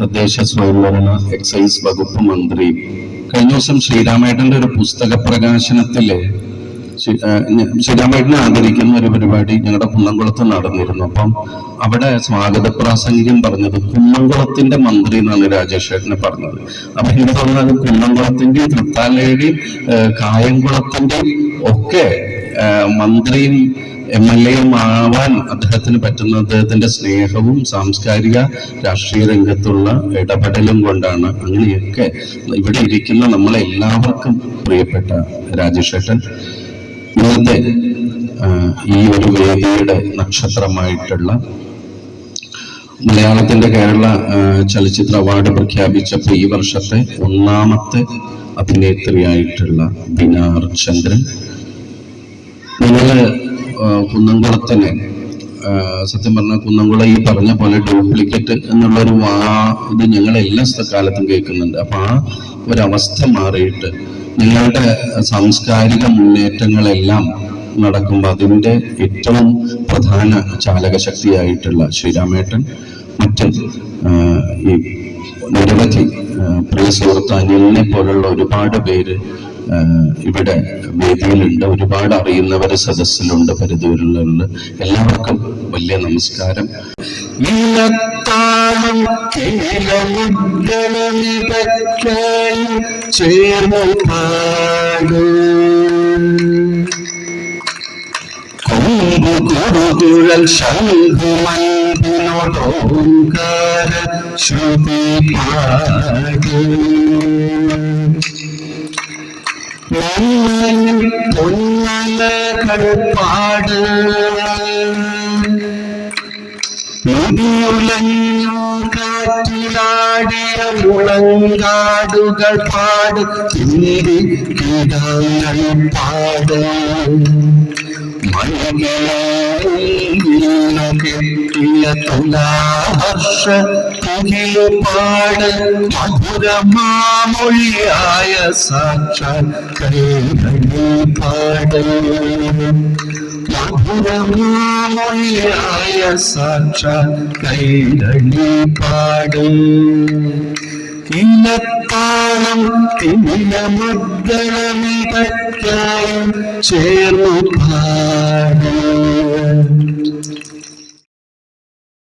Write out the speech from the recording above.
തദ്ദേശ സ്വയംഭരണ എക്സൈസ് വകുപ്പ് മന്ത്രി. കഴിഞ്ഞ ദിവസം ശ്രീരാമേട്ടന്റെ ഒരു പുസ്തക പ്രകാശനത്തിൽ ശ്രീരാമേട്ടനെ ആദരിക്കുന്ന ഒരു പരിപാടി ഞങ്ങളുടെ കുന്നംകുളത്ത് നടന്നിരുന്നു. അപ്പം അവിടെ സ്വാഗത പ്രാസംഗികം പറഞ്ഞത് കുന്നംകുളത്തിന്റെ മന്ത്രി എന്നാണ് രാജേഷേട്ടനെ പറഞ്ഞത്. അപ്പൊ എനിക്ക് തോന്നുന്നത് കുന്നംകുളത്തിന്റെയും തൃത്താലയുടെയും കായംകുളത്തിന്റെയും ഒക്കെ മന്ത്രിയും എം എൽ എയും ആവാൻ അദ്ദേഹത്തിന് പറ്റുന്ന അദ്ദേഹത്തിന്റെ സ്നേഹവും സാംസ്കാരിക രാഷ്ട്രീയ രംഗത്തുള്ള ഇടപെടലും കൊണ്ടാണ് അങ്ങനെയൊക്കെ ഇവിടെ ഇരിക്കുന്ന നമ്മളെല്ലാവർക്കും പ്രിയപ്പെട്ട രാജേഷേട്ടൻ. ഇന്നത്തെ ഈ ഒരു വേദിയുടെ നക്ഷത്രമായിട്ടുള്ള മലയാളത്തിന്റെ കേരള ചലച്ചിത്ര അവാർഡ് പ്രഖ്യാപിച്ചപ്പോൾ ഈ വർഷത്തെ ഒന്നാമത്തെ അഭിനേത്രിയായിട്ടുള്ള ബിനാർ ചന്ദ്രൻ. നിങ്ങൾ ആ, കുന്നംകുളത്തിനെ ആ, സത്യം പറഞ്ഞാൽ കുന്നംകുളം ഈ പറഞ്ഞ പോലെ ഡ്യൂപ്ലിക്കേറ്റ് എന്നുള്ള ഒരു വാ ഇത് ഞങ്ങൾ എല്ലാ കാലത്തും കേൾക്കുന്നുണ്ട്. അപ്പൊ ആ ഒരവസ്ഥ മാറിയിട്ട് നിങ്ങളുടെ സാംസ്കാരിക മുന്നേറ്റങ്ങളെല്ലാം നടക്കുമ്പോൾ അതിന്റെ ഏറ്റവും പ്രധാന ചാലകശക്തിയായിട്ടുള്ള ശ്രീരാമേട്ടൻ മറ്റ് ഈ നിരവധി പ്രിയ സുഹൃത്ത് അനിലിനെ പോലുള്ള ഒരുപാട് പേര് ഇവിടെ വേദിയിലുണ്ട്. ഒരുപാട് അറിയുന്നവർ സദസ്സിലുണ്ട് പരിധിയിലുണ്ട് എല്ലാവർക്കും വലിയ നമസ്കാരം. ശ്രുതി നന്മയും പൊന്നലകൾ പാട് മുടിയുലഞ്ഞു കാറ്റിലാടിയ മുളങ്കാടുകൾ പാട്. കെട്ടിയ തുലാവർഷ തുകിലു പാട് മധുരമാമൊഴിയായ സാക്ഷാൽ മധുരമാമൊഴിയായ സാക്ഷാൽ കൈകളി പാട് ഇന്നത്താളം തിമിലമദ്ദളമിതയ്ക്കായും ചേർന്നു പാട്